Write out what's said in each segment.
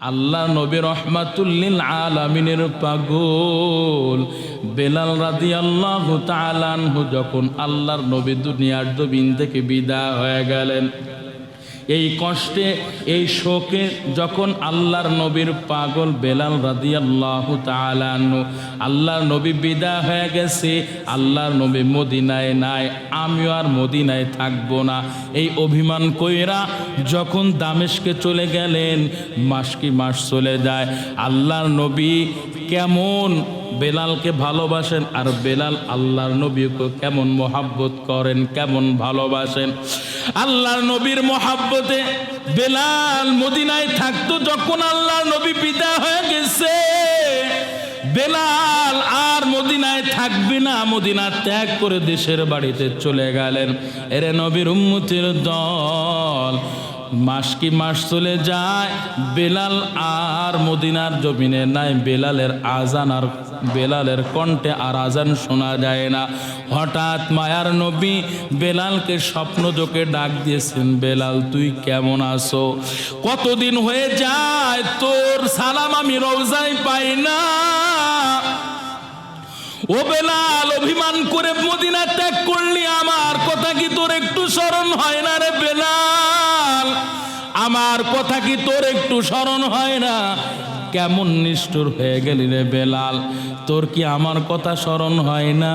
আল্লাহ নবী রহমাতুল্লিল আলামিনের পাগল। বেলাল রাদি আল্লাহ তালানহু যখন আল্লাহর নবী দুনিয়ার জমিন থেকে বিদায় হয়ে গেলেন এই কষ্টে, এই শোকে যখন আল্লাহর নবীর পাগল বেলাল রাদি আল্লাহ তালানহু আল্লাহর নবী বিদায় হয়ে গেছে, আল্লাহর নবী মদিনায় নাই, আমিও আর মদিনায় থাকব না। এই অভিমান কইরা যখন দামেশকে চলে গেলেন, মাস কি মাস চলে যায়, আল্লাহর নবী কেমন বেলালকে ভালোবাসেন আর বেলাল আল্লাহর নবীকে কেমন মোহাব্বত করেন, কেমন ভালোবাসেন। আল্লাহর নবীর মোহাব্বতে বেলাল মদিনায় থাকতো যখন আল্লাহর নবী পিতা হয়ে গেছে। বেলাল আর মদিনায় থাকবে না, মদিনা ত্যাগ করে দেশের বাড়িতে চলে গেলেন। এরে নবীর উম্মতির দল মাস কি মাস চলে যায়, বেলাল আর মদিনার জমিনে নাই, বেলালের আজান আর বেলালের কণ্ঠে আর আজান শোনা যায় না। হঠাৎ মায়ার নবী বেলালকে স্বপ্ন চোখে ডাক দিয়েছেন, বেলাল, তুই কেমন আছো? কতদিন হয়ে যায়, তোর সালাম আমি রোজাই পাই না। ও বেলাল, অভিমান করে মদিনা ত্যাগ করলি আমার, কথা কি তোর একটু স্মরণ হয় না রে বেলাল? আমার কথা কি তোর একটু স্মরণ হয় না? কেমন নিষ্ঠুর হয়ে গেলি রে বেলাল, তোর কি আমার কথা স্মরণ হয় না?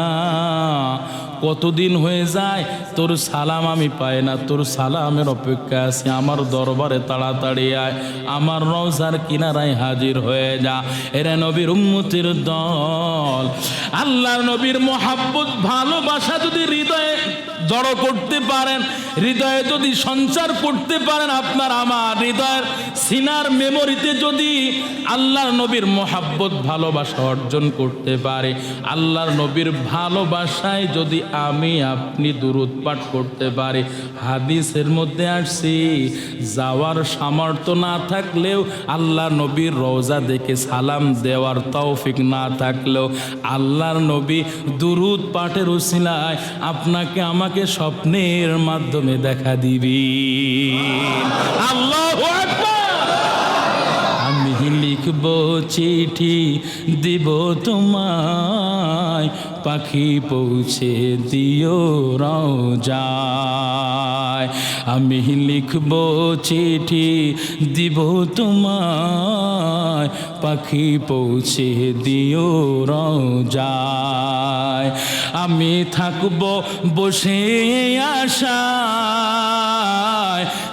কতদিন হয়ে যায়, তোর সালাম আমি পাই না, তোর সালামের অপেক্ষা আছি, আমার দরবারে তাড়াতাড়ি আয়, আমার রওজার কিনারায় হাজির হয়ে যা। এরা নবীর উম্মতির দল, আল্লাহর নবীর মোহাব্বত, ভালোবাসা যদি হৃদয়ে জড়ো করতে পারেন হৃদয়ে যদি সঞ্চার করতে পারেন আপনার আমার হৃদয়ের সিনার মেমোরিতে যদি আল্লাহর নবীর মোহাব্বত, ভালোবাসা অর্জন করতে পারে। আল্লাহর নবীর ভালোবাসায় যদি আমি আপনি দূরত করতে পারি। হাদিসের মধ্যে আসছি, যাওয়ার সামর্থ্য না থাকলেও আল্লাহ নবীর রওজা দেখে সালাম দেওয়ার তৌফিক না থাকলেও আল্লাহর নবী দুরুদ পাঠের উসিলায় আপনাকে আমাকে স্বপ্নের মাধ্যমে দেখা দিবি। আল্লাহ লিখব চিঠি দিব তোমায়। পাখি পৌঁছে দিও যায় আমি লিখব চিঠি দিব তোমায়। পাখি পৌঁছে দিও যায় আমি থাকব বসে আশায়।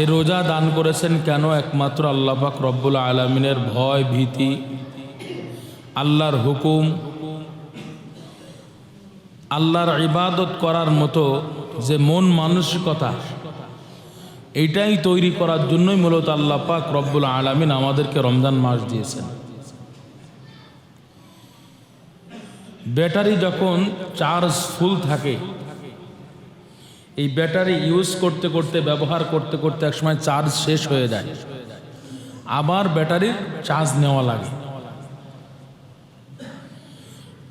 এই রোজা দান করেছেন কেন একমাত্র আল্লাহ পাক রব্বুল আলমিনের ভয়, ভীতি, আল্লাহর হুকুম, আল্লাহর ইবাদত করার মতো যে মন মানসিকতা এইটাই তৈরি করার জন্যই মূলত আল্লাহ পাক রব্বুল আলমিন আমাদেরকে রমজান মাস দিয়েছেন। ব্যাটারি যখন চার্জ ফুল থাকে এই ব্যাটারি ইউজ করতে করতে, ব্যবহার করতে করতে একসময় চার্জ শেষ হয়ে যায়। আবার ব্যাটারির চার্জ নেওয়া লাগে।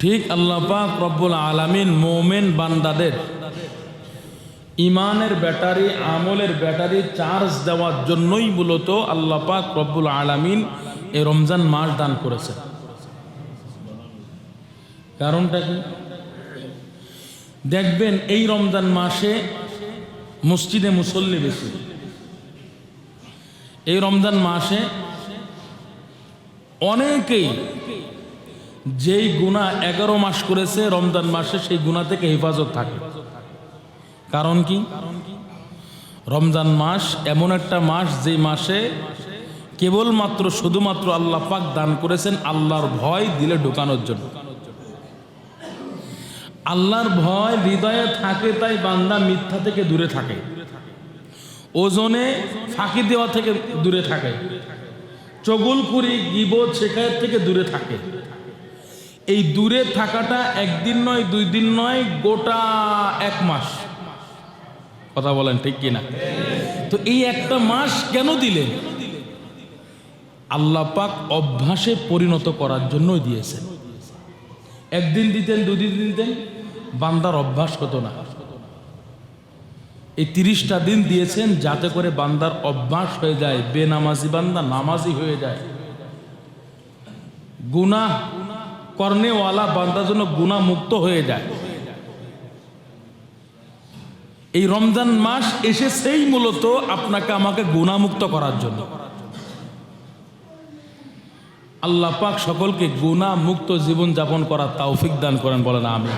ঠিক আল্লাহ পাক রব্বুল আলামিন মোমেন বান্দাদের ইমানের ব্যাটারি, আমলের ব্যাটারি চার্জ দেওয়ার জন্যই মূলত আল্লাহ পাক রব্বুল আলামিন এই রমজান মাস দান করেছে কারণটা কি? দেখবেন এই রমজান মাসে মসজিদে মুসল্লি বেশি। এই রমজান মাসে অনেকেই যেই গুণা এগারো মাস করেছে, রমজান মাসে সেই গুণা থেকে হেফাজত থাকে। কারণ কি? রমজান মাস এমন একটা মাস যে মাসে কেবলমাত্র, শুধুমাত্র আল্লাহ পাক দান করেছেন, আল্লাহর ভয় দিলে ঢুকানোর জন্য। আল্লাহর ভয় হৃদয়ে থাকে, তাই বান্দা মিথ্যা থেকে দূরে থাকে। ওজনে ফাঁকি দেওয়া থেকে দূরে থাকে। চগুলখুরি গিবত শেখায়ের থেকে দূরে থাকে। এই দূরে থাকাটা একদিন নয়, দুই দিন নয়, গোটা এক মাস। কথা বলেন ঠিক কিনা? তো এই একটা মাস কেন দিলেন? আল্লাহ পাক অভ্যাসে পরিণত করার জন্যই দিয়েছেন। একদিন দিতেন, দুদিন দিতেন। বান্দার অভ্যাস হতো না। এই তিরিশটা দিন দিয়েছেন যাতে করে বান্দার অভ্যাস হয়ে যায়, বেনামাজি বান্দা নামাজি হয়ে যায়। গুনাহ কর্নেওয়ালা বান্দার জন্য গুনাহ মুক্ত হয়ে যায়। এই রমজান মাস এসেছেই মূলত আপনাকে আমাকে গুণামুক্ত করার জন্য। আল্লাহ পাক সকলকে গুণা মুক্ত জীবন যাপন করার তাওফিক দান করেন, বলেন আমি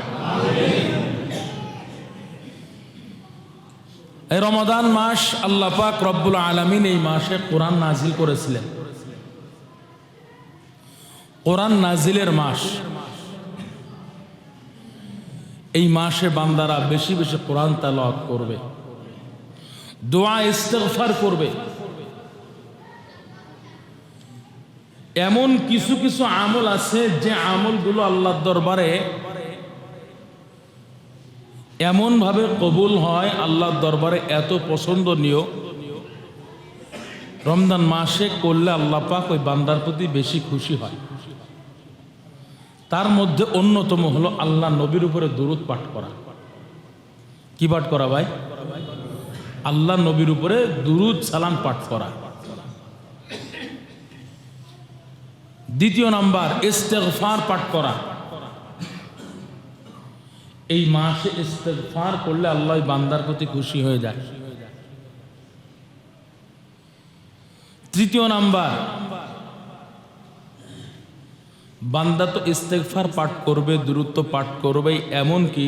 এই রমাদান মাস আল্লাহ পাক রব্বুল আলমিন এই মাসে কোরআন নাজিল করেছিলেন। কোরআন নাজিলের মাস। এই মাসে বান্দারা বেশি বেশি কোরআন তালাওয়াত করবে। দোয়া ইস্তেগফার করবে। এমন কিছু কিছু আমল আছে যে আমলগুলো আল্লাহর দরবারে এমনভাবে কবুল হয়, আল্লাহর দরবারে এত পছন্দনীয়। রমজান মাসে করলে আল্লাহ পাক ওই বান্দার প্রতি বেশি খুশি হয়। তার মধ্যে অন্যতম হলো আল্লাহ নবীর উপরে দুরুদ পাঠ করা। কি পাঠ করা ভাই? আল্লাহ নবীর উপরে দুরুদ সালাম পাঠ করা। দ্বিতীয় নাম্বার, ইস্তেগফার পাঠ করা। এই মাসে ইস্তেগফার করলে আল্লাহ বান্দার প্রতি খুশি হয়ে যায়। তৃতীয় নাম্বার, বান্দা তো ইস্তেগফার পাঠ করবে, দূরত্ব পাঠ করবে এমন কি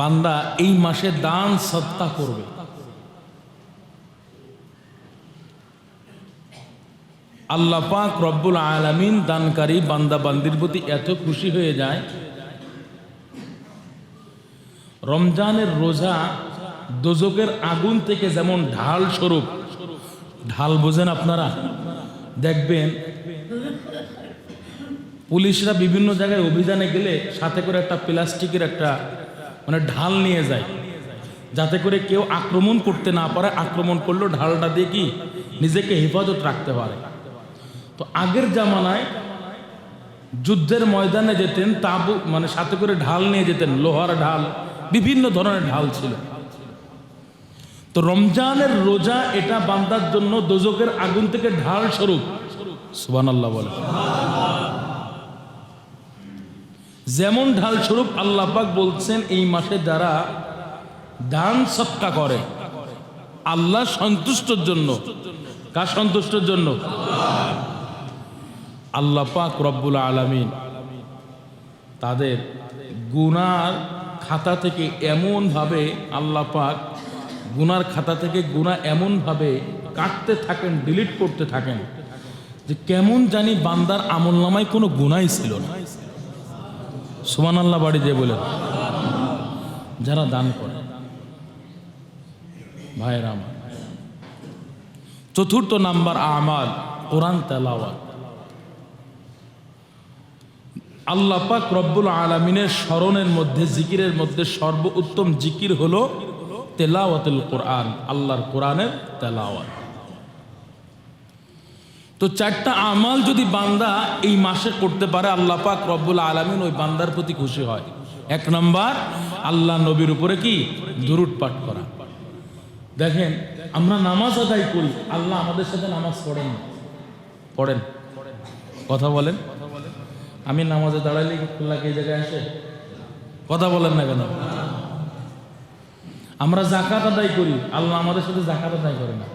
বান্দা এই মাসে দান সত্তা করবে। আল্লাহ পাক রব্বুল আলামিন দানকারী বান্দা বান্দির প্রতি এত খুশি হয়ে যায়। রমজানের রোজা দোজকের আগুন থেকে যেমন ঢাল স্বরূপ। ঢাল বোঝেন আপনারা? দেখবেন, পুলিশরা বিভিন্ন জায়গায় অভিযানে গেলে সাথে করে একটা প্লাস্টিকের একটা মানে ঢাল নিয়ে যায়। যাতে করে কেউ আক্রমণ করতে না পারে, আক্রমণ করলেও ঢালটা দিয়ে কি? নিজেকে হেফাজত রাখতে পারে। তো আগের জামানায় যুদ্ধের ময়দানে যেতেন, তাবু মানে সাথে করে ঢাল নিয়ে যেতেন, লোহার ঢাল, বিভিন্ন ধরনের ঢাল ছিল। তো রমজানের রোজা এটা বান্দার জন্য দোজকের আগুন থেকে ঢাল স্বরূপ। সুবান বলে। যেমন ঢাল স্বরূপ আল্লাহ পাক বলছেন, এই মাসে যারা দান সৎকা করে, আল্লাহ সন্তুষ্টর জন্য। কার সন্তুষ্টর জন্য? আল্লাহ পাক রব্বুল আলামিন তাদের গুনার খাতা থেকে এমনভাবে আল্লাহ পাক গুনার খাতা থেকে গুণা এমনভাবে কাটতে থাকেন ডিলিট করতে থাকেন যে কেমন জানি বান্দার আমল নামায় কোনো গুণাই ছিল না। সুমান আল্লাহ বাড়ি যে বলেন, যারা দান করে। ভাইয়ের আমার, চতুর্থ নাম্বার আমার কোরআন তেলাওয়াত। আল্লাহ পাক রব্বুল আলমিনের স্মরণের মধ্যে, জিকিরের মধ্যে সর্বোত্তম জিকির হলো তেলাওয়াতুল কোরআন, আল্লাহর কোরআনের তেলাওয়াত। তো চারটা আমাল যদি বান্দা এই মাসে করতে পারে, আল্লাহ পাক রব্বুল আলমিন ওই বান্দার প্রতি খুশি হয়। এক নম্বর, আল্লাহ নবীর উপরে কি? দুরুট পাঠ করা। দেখেন, আমরা নামাজ আদায় করি, আল্লাহ আমাদের সাথে নামাজ পড়েন পড়েন। কথা বলেন। আমি নামাজে দাঁড়াইলে আল্লাহ এই জায়গায় আসে? কথা বলেন না কেন? আমরা জাকাত আদায় করি, আল্লাহ আমাদের সাথে জাকাত আদায় করে না।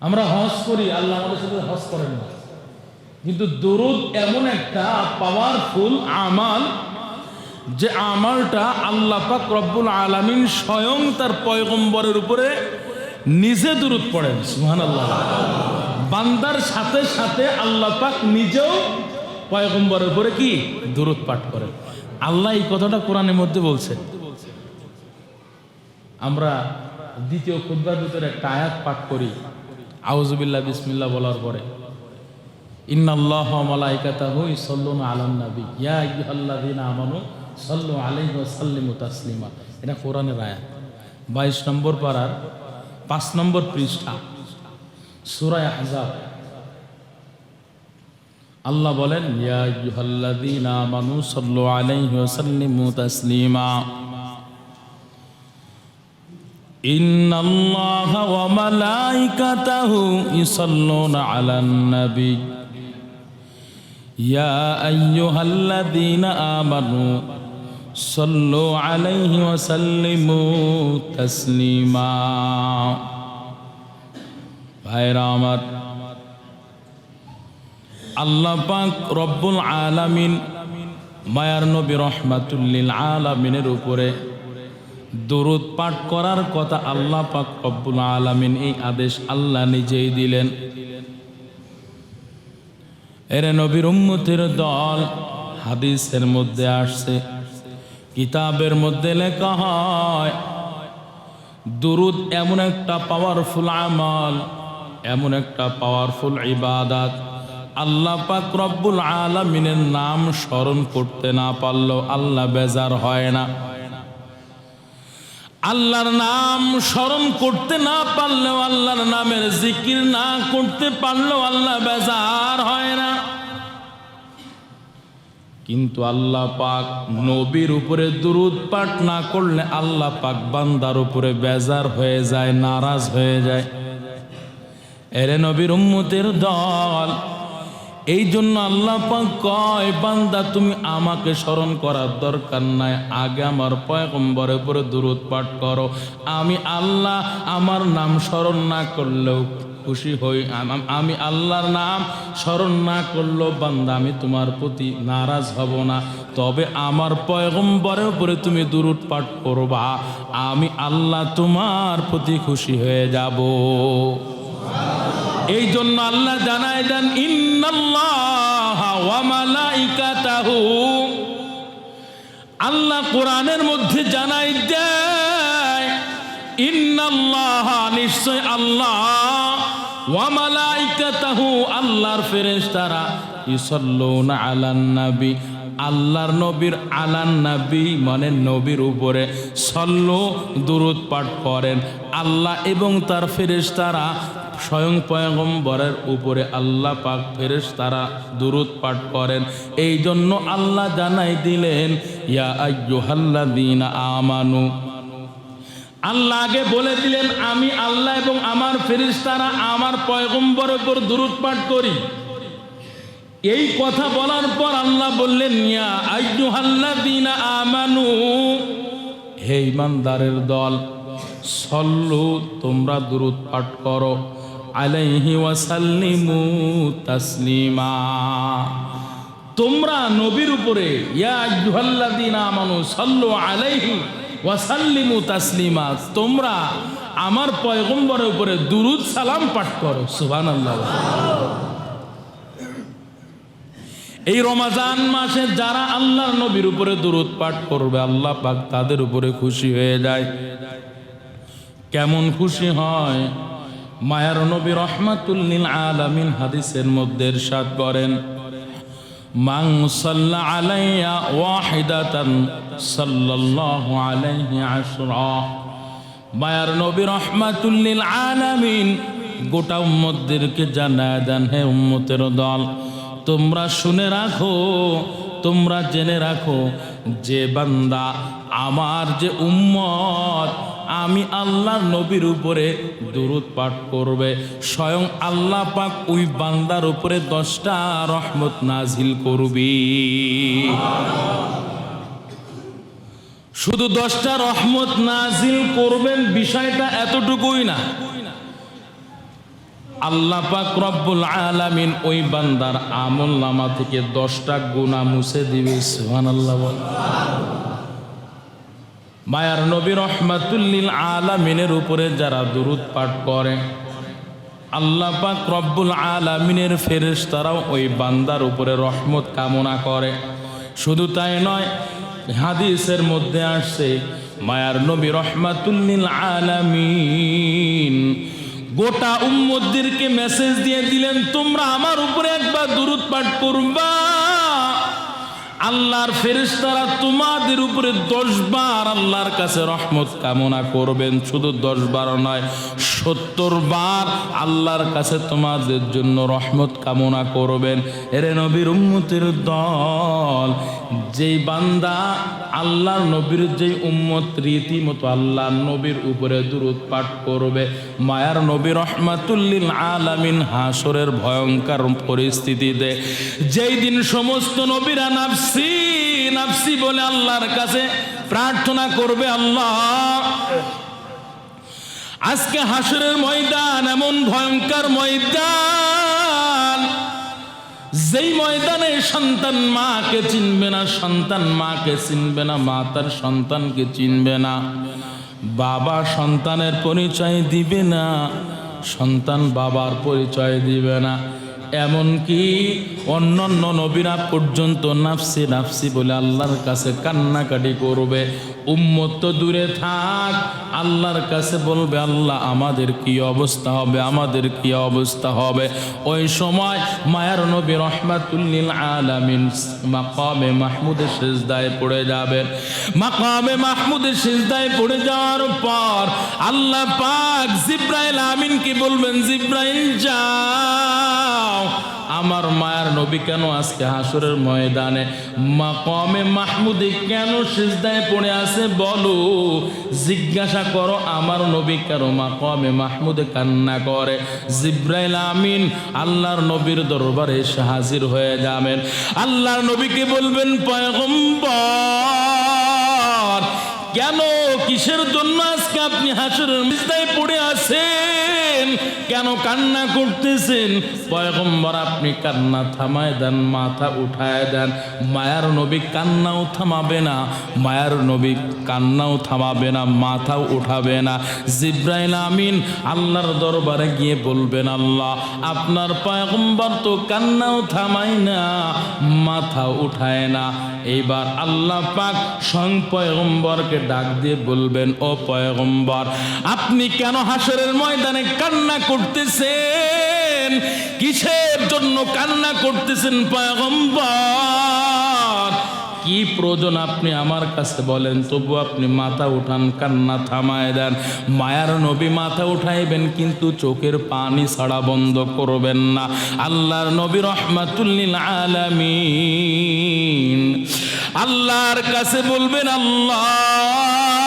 আমরা হজ করি, আল্লাহ আমাদের সাথে হজ করেন না। কিন্তু দরুদ এমন একটা পাওয়ারফুল আমাল যে আমালটা আল্লাহ পাক রব্বুল আলামিন স্বয়ং তার পয়গম্বরের উপরে নিজে দূরত পড়েন সুহান আল্লাহ বান্দার সাথে সাথে আল্লাহ পাক নিজেও পয়গম্বরের উপরে কি? দূরত পাঠ করেন আল্লাহ এই কথাটা কোরআনের মধ্যে বলছেন আমরা দ্বিতীয় খুদ্বার ভিতরে একটা আয়াত পাঠ করি। আউজুবিল্লাহ বিসমিল্লা বলার পরে। আমানু সাল্লু তাসলিমা। এটা আয়াত। 22 নম্বর 5 নম্বর পৃষ্ঠা। সুরায় আহজাব। আল্লাহ বলেন সল্লো আলাইহি ওসাল্লিমু তসলিমা ভাইরা আমার আল্লাহ পাক রব্বুল আলামিন মায়ার নবী রহমাতুল্লিল আলামিনের উপরে দরুদ পাঠ করার কথা আল্লাহ পাক রব্বুল আলামিন এই আদেশ আল্লাহ নিজেই দিলেন। এর নবীর উম্মতের দল হাদিসের মধ্যে আসছে, কিতাবের মধ্যে লেখা হয়, দুরুদ এমন একটা পাওয়ারফুল আমল, এমন একটা পাওয়ারফুল ইবাদাত। আল্লাহ পাক রব্বুল আলামিনের নাম স্মরণ করতে না পারলেও আল্লাহ বেজার হয় না। আল্লাহর নাম স্মরণ করতে না পারলেও আল্লাহর নামের জিকির না করতে পারলেও আল্লাহ বেজার হয় না। কিন্তু আল্লাহ পাক নবীর উপরে দুরুদ পাঠ না করলে আল্লাহ পাক বান্দার উপরে বেজার হয়ে যায়, নারাজ হয়ে যায়। এরে নবীর উম্মতের দল এই জন্য আল্লাহ কয়, বান্দা, তুমি আমাকে স্মরণ করার দরকার নাই। আগে আমার পয়গম্বরের উপরে দূরত পাঠ করো। আমি আল্লাহ আমার নাম স্মরণ না করলেও খুশি হই। আমি আল্লাহর নাম স্মরণ না করলেও বান্দা, আমি তোমার প্রতি নারাজ হব না। তবে আমার পয়গম্বরের উপরে তুমি দূরত পাঠ করবা। আমি আল্লাহ তোমার প্রতি খুশি হয়ে যাব। এই জন্য আল্লাহ জানায় দেন, ইন্নাল্লাহ আল্লাহ কোরআনের মধ্যে জানাই দেয়, ইন্নাল্লাহ নিশ্চয় আল্লাহ ওয়া মালাইকাতাহু, আল্লাহর ফেরেশতারা ইসাল্লুনা আলান নবী। আল্লাহর নবীর আলান নবী মানে নবীর উপরে। সল্লো, দুরুদ পাঠ করেন। আল্লাহ এবং তার ফেরেশতারা স্বয়ং পয়গম্বরের উপরে আল্লাহ পাক ফেরেশ তারা দুরুদ পাঠ করেন। এই জন্য আল্লাহ জানাই দিলেন, ইয়া আইয়ুহাল্লাযীনা আমানু। আল্লাহ আগে বলে দিলেন, আমি আল্লাহ এবং আমার ফেরেশতারা আমার পয়গম্বরের উপর দুরুদ পাঠ করি। এই কথা বলার পর আল্লাহ বললেন আমানু। হে ইমানদারের দল, সল্লু, তোমরা দুরুদ পাঠ করো। আলাইহি ওয়াসাল্লিমু তাসলিমা। তোমরা নবীর উপরে, ইয়া আইয়ুহাল্লাযীনা আমানু সাল্লু আলাইহি ওয়াসাল্লিমু তাসলিমা, তোমরা আমার পয়গম্বরের উপরে দুরুদ সালাম পাঠ করো, সুবহানাল্লাহ। এই রমাজান মাসে যারা আল্লাহর নবীর উপরে দুরুদ পাঠ করবে, আল্লাহ পাক তাদের উপরে খুশি হয়ে যায়। কেমন খুশি হয়? মায়ার নবী রহমাতুল্লিল আলামিন হাদিসের মধ্যে ইরশাদ করেন আলাইয়া মায়ার আলামিন গোটা জানায় দেন, হে দল, তোমরা শুনে রাখো, তোমরা জেনে রাখো, যে বান্দা আমার যে উম্মত আমি আল্লাহ নবীর উপরে দুরুদ পাঠ করবে। স্বয়ং আল্লাহ পাক ওই বান্দার উপরে দশটা রহমত নাজিল করবি। শুধু দশটা রহমত নাজিল করবেন বিষয়টা এতটুকুই না। আল্লাহ পাক রব্বুল আলামিন ওই বান্দার আমল নামা থেকে দশটা গুণা মুছে দিবে সুহান আল্লাহ মায়ার নবী রহমাতুল্লিল আলামিনের উপরে যারা দুরুদ পাঠ করে, আল্লাহ পাক রব্বুল আলামিনের ফেরেশ তারাও ওই বান্দার উপরে রহমত কামনা করে। শুধু তাই নয়, হাদিসের মধ্যে আসছে, মায়ার নবী রহমাতুল্লিল আলামিন গোটা উম্মদদেরকে মেসেজ দিয়ে দিলেন, তোমরা আমার উপরে একবার দুরুদ পাঠ করবা আল্লাহর ফেরেশতারা তোমাদের উপরে দশ বার আল্লাহর কাছে রহমত কামনা করবেন। শুধু দশ বার নয় সত্তর বার আল্লাহর কাছে তোমাদের জন্য রহমত কামনা করবেন। এরে নবীর উম্মতের দল, যেই বান্দা আল্লাহর নবীর যেই উম্মত রীতিমতো আল্লাহর নবীর উপরে দুরুদ পাঠ করবে, মায়ার নবী রহমাতুল্লিল আলামিন হাসরের ভয়ঙ্কর পরিস্থিতিতে যেই দিন সমস্ত নবীরা নাফসি নাফসি নাফসি বলে আল্লাহর কাছে প্রার্থনা করবে আল্লাহ। আজকে হাসরের ময়দান, এমন ভয়ঙ্কর ময়দান, যেই ময়দানে সন্তান মাকে চিনবে না, সন্তান মাকে চিনবে না মা তার সন্তানকে চিনবে না, বাবা সন্তানের পরিচয় দিবে না, সন্তান বাবার পরিচয় দিবে না। এমনকি অন্যান্য নবীরা পর্যন্ত নাফসি নাফসি বলে আল্লাহর কাছে কান্নাকাটি করবে। উম্মত তো দূরে থাক। আল্লাহর কাছে বলবে, আল্লাহ, আমাদের কি অবস্থা হবে? আমাদের কি অবস্থা হবে? ওই সময় মায়ার নবী রহমাতুল্লিল আলামিন মাকামে মাহমুদের সেজদায় পড়ে যাবেন। মাকামে মাহমুদের সেজদায় পড়ে যাওয়ার পর আল্লাহ পাক জিব্রাইল আমিন কি বলবেন, জিব্রাইল যাও। আমার মায়ের নবী কেন আজকে হাসরের ময়দানে? মাকামে মাহমুদে কেন সিজদায় পড়ে আছে বলো? জিজ্ঞাসা করো আমার নবী কেন মাকামে মাহমুদে কান্না করে? জিব্রাইল আমিন আল্লাহর নবীর দরবারে এসে হাজির হয়ে যাবেন। আল্লাহর নবীকে বলবেন, পয়গম্বর, কেন কিসের জন্য আজকে আপনি হাসরের মিজদায় পড়ে আছেন? কেন কান্না করতেছেন? পয়গম্বর, আপনি কান্না থামায় দেন, মাথা উঠায় দেন। মায়ার নবী কান্নাও থামাবে না, মায়ার নবী কান্নাও থামাবে না, মাথাও উঠাবে না। জিব্রাইল আমিন আল্লাহর দরবারে গিয়ে বলবেন, আল্লাহ, আপনার পয়গম্বর তো কান্নাও থামায় না মাথা উঠায় না। এইবার আল্লাহ পাক স্বয়ং পয়গম্বরকে ডাক দিয়ে বলবেন, ও পয়গম্বর, আপনি কেন হাসরের ময়দানে কান্না করতেছেন? কিসের জন্য কান্না করতেছেন পয়গম্বর? কি প্রয়োজন আপনি আমার কাছে বলেন? তবু আপনি মাথা উঠান, কান্না থামায় দেন। মায়ার নবী মাথা উঠাইবেন, কিন্তু চোখের পানি ছাড়া বন্ধ করবেন না। আল্লাহর নবী রহমাতুল্লিল আলামিন। আল্লাহর কাছে বলবেন, আল্লাহ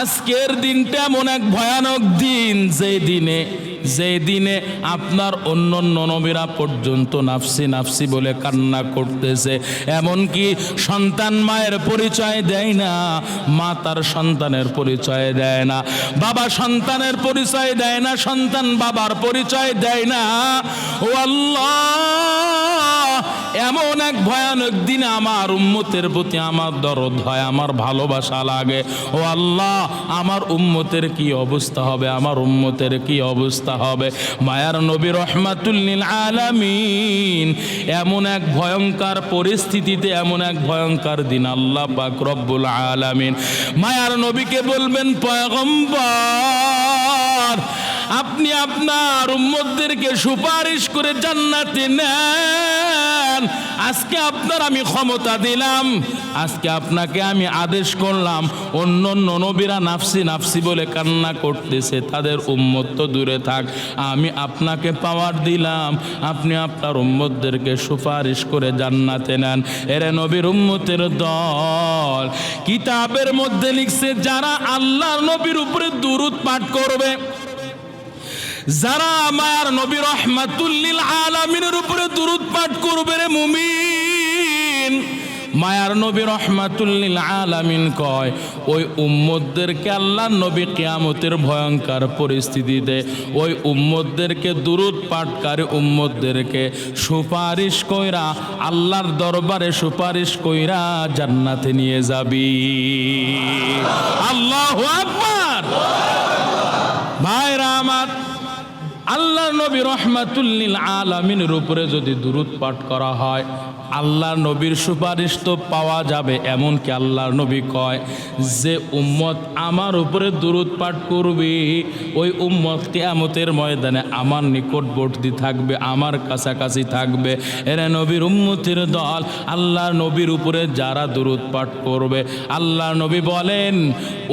আজকের দিনটা এমন এক ভয়ানক দিন যে দিনে যে দিনে আপনার অন্য নবীরা পর্যন্ত নাফসি নাফসি বলে কান্না করতেছে। এমনকি সন্তান মায়ের পরিচয় দেয় না, মা তার সন্তানের পরিচয় দেয় না। বাবা সন্তানের পরিচয় দেয় না, সন্তান বাবার পরিচয় দেয় না। ও আল্লাহ, এমন এক ভয়ানক দিনে আমার উম্মতের প্রতি আমার দরদ হয়, আমার ভালোবাসা লাগে। ও আল্লাহ, আমার উম্মতের কি অবস্থা হবে? আমার উম্মতের কি অবস্থা হবে। মায়ার নবী রহমাতুল্লিল আলামিন, এমন এক ভয়ঙ্কর পরিস্থিতিতে, এমন এক ভয়ঙ্কর দিন আল্লাহ পাক রব্বুল আলামিন। মায়ার নবীকে বলবেন, পয়গম্বর, আপনি আপনার উম্মতদেরকে সুপারিশ করে জান্নাতে নেন। আজকে আপনার আমি ক্ষমতা দিলাম, আজকে আপনাকে আমি আদেশ করলাম, অন্য অন্য নবীরা নাফসি নাফসি বলে কান্না করতেছে, তাদের উম্মত তো দূরে থাক, আমি আপনাকে পাওয়ার দিলাম, আপনি আপনার উম্মতদেরকে সুপারিশ করে জান্নাতে নেন। এরে নবীর উম্মতের দল, কিতাবের মধ্যে লিখছে, যারা আল্লাহর নবীর উপরে দুরুদ পাঠ করবে যারা আমার নবী রহমাতুল্লিল আলামিনের উপরে দুরুদ পাঠ করবে রে মুমিন, মায়ার নবী রহমাতুল্লিল আলামিন কয়, ওই উম্মদদেরকে আল্লাহ নবী কিয়ামতের ভয়ঙ্কর পরিস্থিতিতে ওই উম্মদদেরকে দুরুদ পাঠকারী উম্মদদেরকে সুপারিশ কইরা, আল্লাহর দরবারে সুপারিশ কইরা জান্নাতে নিয়ে যাবি। আল্লাহু আকবার! আল্লাহ নবী রহমাতুল্লিল আলামিনের উপরে যদি দুরুদ পাঠ করা হয় আল্লাহ নবীর সুপারিশ তো পাওয়া যাবে, এমনকি আল্লাহর নবী কয় যে, উম্মত আমার উপরে দুরুদ পাঠ করবে, ওই উম্মত কেয়ামতের ময়দানে আমার নিকটবর্তী থাকবে, আমার কাছাকাছি থাকবে। এরা নবীর উম্মতির দল আল্লাহ নবীর উপরে যারা দুরুদ পাঠ করবে আল্লাহ নবী বলেন,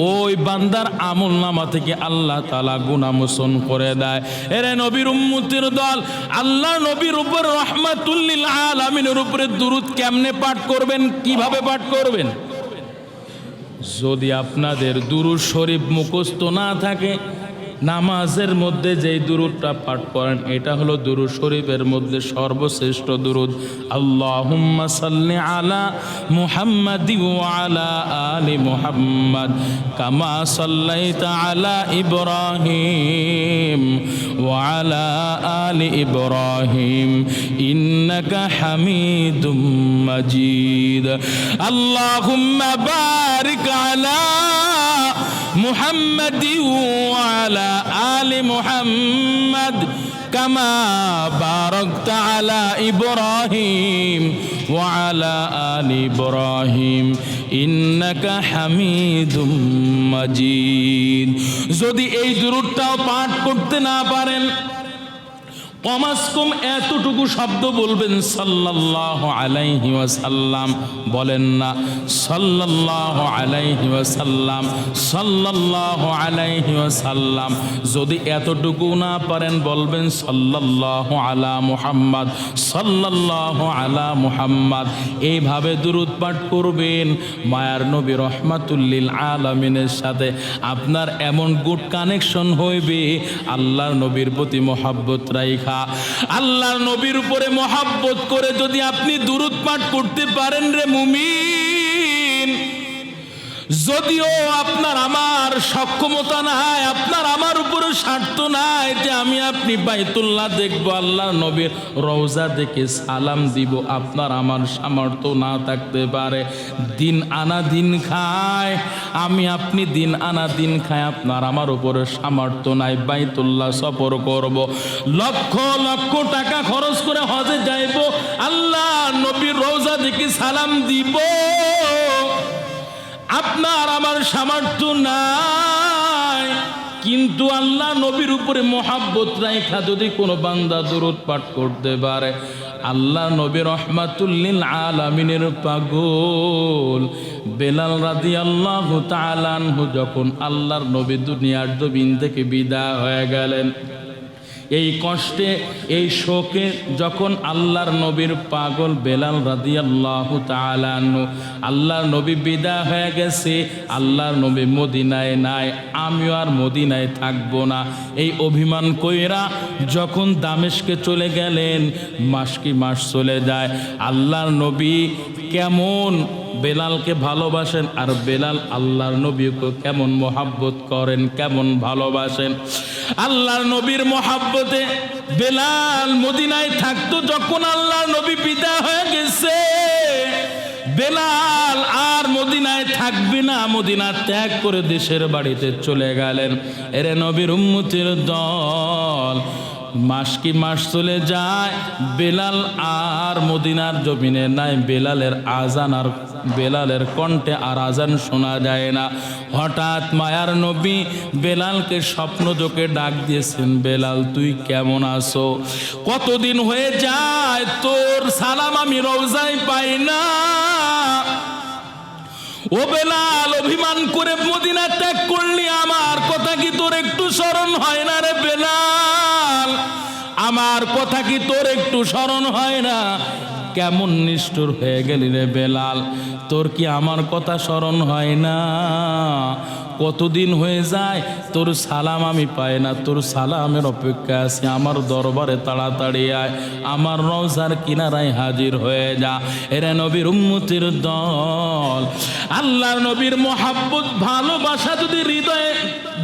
ওই বান্দার আমল নামা থেকে আল্লাহ তালা গুনামোচন করে দেয়। এরে নবীর উম্মতির দল, আল্লাহ নবীর উপর রহমাতুল্লিল আলামিনের উপরে দুরুদ কেমনে পাঠ করবেন? কীভাবে পাঠ করবেন? যদি আপনাদের দুরুদ শরীফ মুখস্থ না থাকে নামাজের মধ্যে যেই দুরুদটা পাঠ করেন, এটা হলো দুরুদ শরীফের মধ্যে সর্বশ্রেষ্ঠ দুরুদ। আল্লাহুম্মা সাল্লি আলা মুহাম্মাদি ওয়া আলা আলি মুহাম্মাদ কামা সাল্লাইতা আলা ইব্রাহিম ওয়া আলা আলি ইব্রাহিম ইন্নাকা হামিদুম মাজিদ। আল্লাহুম্মা বারিক আলা محمد وعلى آل محمد كما باركت على إبراهيم وعلى آل إبراهيم إنك حميد مجيد যদি এই দূরটাও পাঠ করতে না পারেন কমাস কম এতটুকু শব্দ বলবেন সাল্লাল্লাহু আলাইহি ওয়াসাল্লাম। বলেন না, সাল্লাল্লাহু আলাইহি ওয়াসাল্লাম, সাল্লাল্লাহু আলাইহি ওয়াসাল্লাম। যদি এতটুকু না পারেন বলবেন সাল্লাল্লাহু আলা মুহাম্মদ, সাল্লাল্লাহু আলা মুহাম্মদ। এইভাবে দুরুদ পাঠ করবেন। মায়ার নবী রহমাতুল্লিল আলামিনের সাথে আপনার এমন গুড কানেকশন হইবে, আল্লাহর নবীর প্রতি মহাব্বত রাইখা। আল্লাহর নবীর উপরে মহাব্বত করে যদি আপনি দূরত পাঠ করতে পারেন রে মুমিন। যদিও আপনার আমার সক্ষমতা নাই, আপনার আমার উপরে স্বার্থ নাই, যে আমি আপনি বাইতুল্লাহ দেখব আল্লাহ নবীর রওজা দেখে সালাম দিব, আপনার আমার সামর্থ্য না থাকতে পারে। দিন আনা দিন খায়, আমি আপনি দিন আনা দিন খায়, আপনার আমার উপরে সামর্থ্য নাই, বাইতুল্লাহ সফর করব। লক্ষ লক্ষ টাকা খরচ করে হজে যাইব আল্লাহ নবীর রওজা দেখে সালাম দিব। আপনার আমার সামর্থ্য নাই। কিন্তু আল্লাহ নবীর উপরে মহাব্বত রাইখা যদি কোনো বান্দা দরুদ পাঠ করতে পারে, আল্লাহ নবী রহমাতুল্লিল আলামিনের পাগল। বেলাল রাদি আল্লাহ তালানহু যখন আল্লাহর নবী দুনিয়ার জমিন থেকে বিদায় হয়ে গেলেন এই কষ্টে, এই শোকে যখন আল্লাহর নবীর পাগল বেলাল রাদি আল্লাহ তালানু আল্লাহর নবী বিদা হয়ে গেছে, আল্লাহর নবী মদিনায় নাই, আমিও আর মদিনায় থাকব না। এই অভিমান কইরা যখন দামেশকে চলে গেলেন, মাস কি মাস চলে যায়, আল্লাহর নবী কেমন বেলালকে ভালোবাসেন আর বেলাল আল্লাহর নবীকে কেমন মোহাব্বত করেন, কেমন ভালোবাসেন। আল্লাহর নবীর মোহাব্বতে বেলাল মদিনায় থাকতো যখন আল্লাহ নবী পিতা হয়ে গেছে। বেলাল আর মদিনায় থাকবি না, মদিনা ত্যাগ করে দেশের বাড়িতে চলে গেলেন। এরে নবীর উম্মতির দল মাস কি মাস চলে যায়, বেলাল আর মদিনার জমিনে নাই, বেলালের আজান আর বেলালের কণ্ঠে আর আজান শোনা যায় না। হঠাৎ মায়ার নবী বেলালকে স্বপ্ন চোখে ডাক দিয়েছেন, বেলাল, তুই কেমন আছো? কতদিন হয়ে যায়, তোর সালাম আমি রোজাই পাই না। ও বেলাল, অভিমান করে মদিনা ত্যাগ করলি আমার, কথা কি তোর একটু স্মরণ হয় না রে বেলাল? আমার কথা কি তোর একটু স্মরণ হয় না? কেমন নিষ্ঠুর হয়ে গেলি রে বেলাল? তোর কি আমার কথা স্মরণ হয় না? কতদিন হয়ে যায়? তোর সালাম আমি পাই না। তোর সালামের অপেক্ষা আছে। আমার দরবারে তাড়াতাড়ি আয়। আমার রওজার কিনারায় হাজির হয়ে যা। এরা নবীর উন্মতির দল। আল্লাহর নবীর মোহাব্বত, ভালোবাসা যদি হৃদয়ে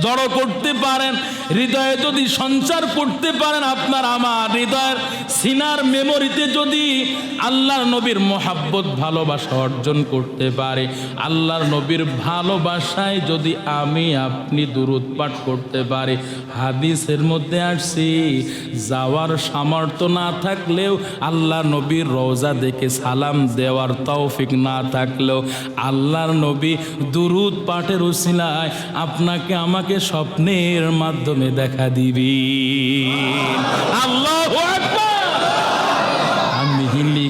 জড়ো করতে পারেন, হৃদয়ে যদি সঞ্চার করতে পারেন আপনার, আমার হৃদয়ের সিনার মেমোরিতে যদি আল্লাহর নবীর মোহাব্বত ভালোবাসা অর্জন করতে পারে। আল্লাহর নবীর ভালোবাসায় যদি আমি আপনি দূরত পাঠ করতে পারি। হাদিসের মধ্যে আসছি, যাওয়ার সামর্থ্য না থাকলেও আল্লাহ নবীর রোজা দেখে সালাম দেওয়ার তৌফিক না থাকলেও আল্লাহর নবী দুরুদ পাঠের উসিলায় আপনাকে আমাকে স্বপ্নের মাধ্যমে দেখা দিবি। আল্লাহ